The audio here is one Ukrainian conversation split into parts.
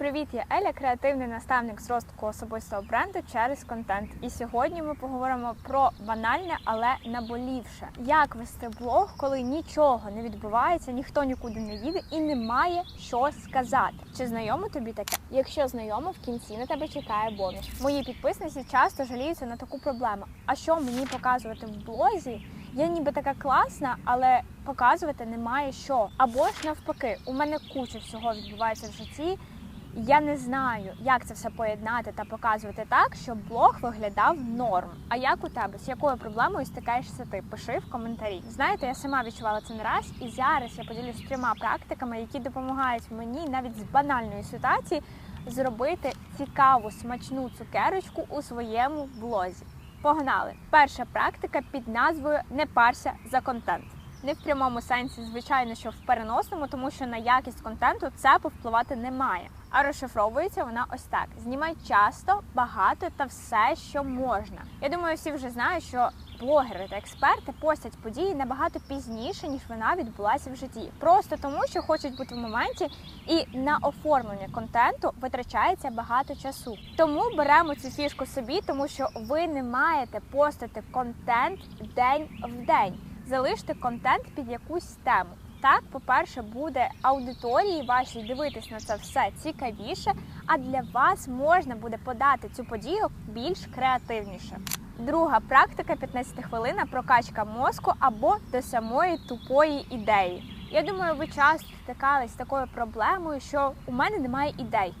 Привіт, я Еля, креативний наставник з розвитку особистого бренду через контент. І сьогодні ми поговоримо про банальне, але наболівше. Як вести блог, коли нічого не відбувається, ніхто нікуди не їде і немає що сказати. Чи знайомо тобі таке? Якщо знайомо, в кінці на тебе чекає бонус. Мої підписниці часто жаліються на таку проблему. А що мені показувати в блозі? Я ніби така класна, але показувати немає що. Або ж навпаки, у мене куча всього відбувається в житті. Я не знаю, як це все поєднати та показувати так, щоб блог виглядав норм. А як у тебе з якою проблемою стикаєшся ти? Пиши в коментарі. Знаєте, я сама відчувала це не раз, і зараз я поділюсь трьома практиками, які допомагають мені навіть з банальної ситуації зробити цікаву смачну цукерочку у своєму блозі. Погнали! Перша практика під назвою Не парся за контент. Не в прямому сенсі, звичайно, що в переносному, тому що на якість контенту це повпливати не має. А розшифровується вона ось так: знімай часто, багато та все, що можна. Я думаю, всі вже знають, що блогери та експерти постять події набагато пізніше, ніж вона відбулася в житті. Просто тому, що хочуть бути в моменті, і на оформлення контенту витрачається багато часу. Тому беремо цю фішку собі, тому що ви не маєте постити контент день в день. Залиште контент під якусь тему. Так, по-перше, буде аудиторії вашій дивитись на це все цікавіше, а для вас можна буде подати цю подію більш креативніше. Друга практика 15 хвилина прокачка мозку або до самої тупої ідеї. Я думаю, ви часто стикались з такою проблемою, що у мене немає ідей.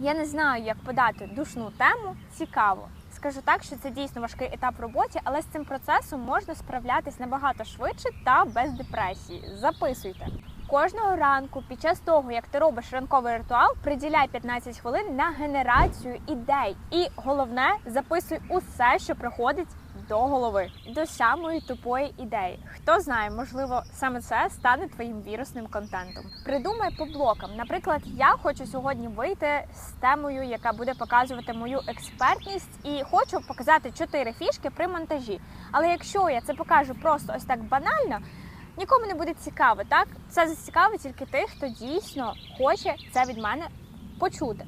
Я не знаю, як подати душну тему цікаво. Скажу так, що це дійсно важкий етап в роботі, але з цим процесом можна справлятись набагато швидше та без депресії. Записуйте. Кожного ранку, під час того, як ти робиш ранковий ритуал, приділяй 15 хвилин на генерацію ідей. І головне, записуй усе, що приходить до голови, до самої тупої ідеї. Хто знає, можливо, саме це стане твоїм вірусним контентом. Придумай по блокам. Наприклад, я хочу сьогодні вийти з темою, яка буде показувати мою експертність, і хочу показати чотири фішки при монтажі. Але якщо я це покажу просто ось так банально. Нікому не буде цікаво, так? Це зацікавить тільки тих, хто дійсно хоче це від мене почути.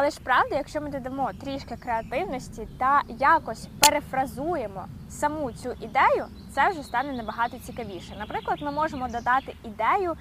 Але ж правда, якщо ми додамо трішки креативності та якось перефразуємо саму цю ідею, це вже стане набагато цікавіше. Наприклад, ми можемо додати ідею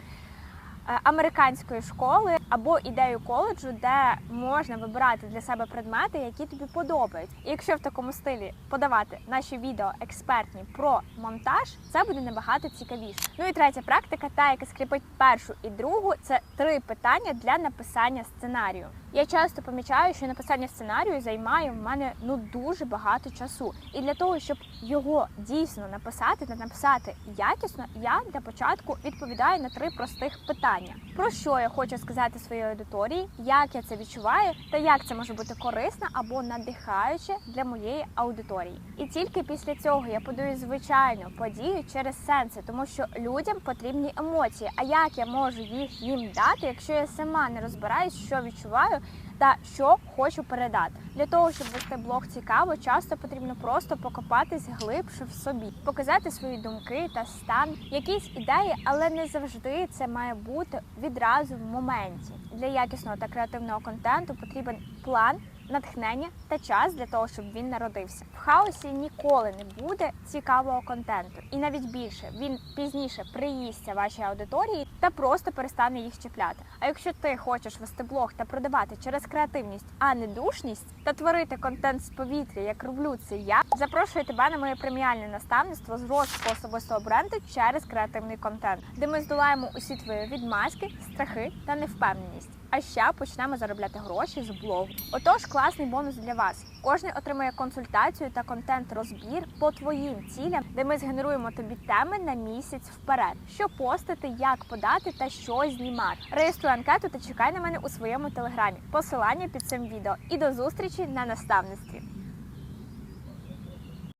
американської школи або ідею коледжу, де можна вибирати для себе предмети, які тобі подобають. І якщо в такому стилі подавати наші відео експертні про монтаж, це буде набагато цікавіше. Ну і третя практика, та яка скріпить першу і другу, це три питання для написання сценарію. Я часто помічаю, що написання сценарію займає в мене ну дуже багато часу. І для того, щоб його дійсно написати та написати якісно, я для початку відповідаю на три простих питання: про що я хочу сказати своїй аудиторії, як я це відчуваю, та як це може бути корисно або надихаюче для моєї аудиторії. І тільки після цього я подаю звичайну подію через сенси, тому що людям потрібні емоції. А як я можу їх їм дати, якщо я сама не розбираюсь, що відчуваю? Та що хочу передати для того, щоб вести блог цікаво, часто потрібно просто покопатись глибше в собі, показати свої думки та стан, якісь ідеї, але не завжди це має бути відразу в моменті. Для якісного та креативного контенту потрібен план. Натхнення та час для того, щоб він народився. В хаосі ніколи не буде цікавого контенту, і навіть більше він пізніше приїсться вашій аудиторії та просто перестане їх чіпляти. А якщо ти хочеш вести блог та продавати через креативність, а не душність, та творити контент з повітря, як роблю це я, запрошую тебе на моє преміальне наставництво з розвитку особистого бренду через креативний контент, де ми здолаємо усі твої відмазки, страхи та невпевненість. А ще почнемо заробляти гроші з блогу. Отож, класний бонус для вас. Кожен отримує консультацію та контент-розбір по твоїм цілям, де ми згенеруємо тобі теми на місяць вперед, що постити, як подати та що знімати. Реєструй анкету та чекай на мене у своєму телеграмі. Посилання під цим відео. І до зустрічі на наставництві.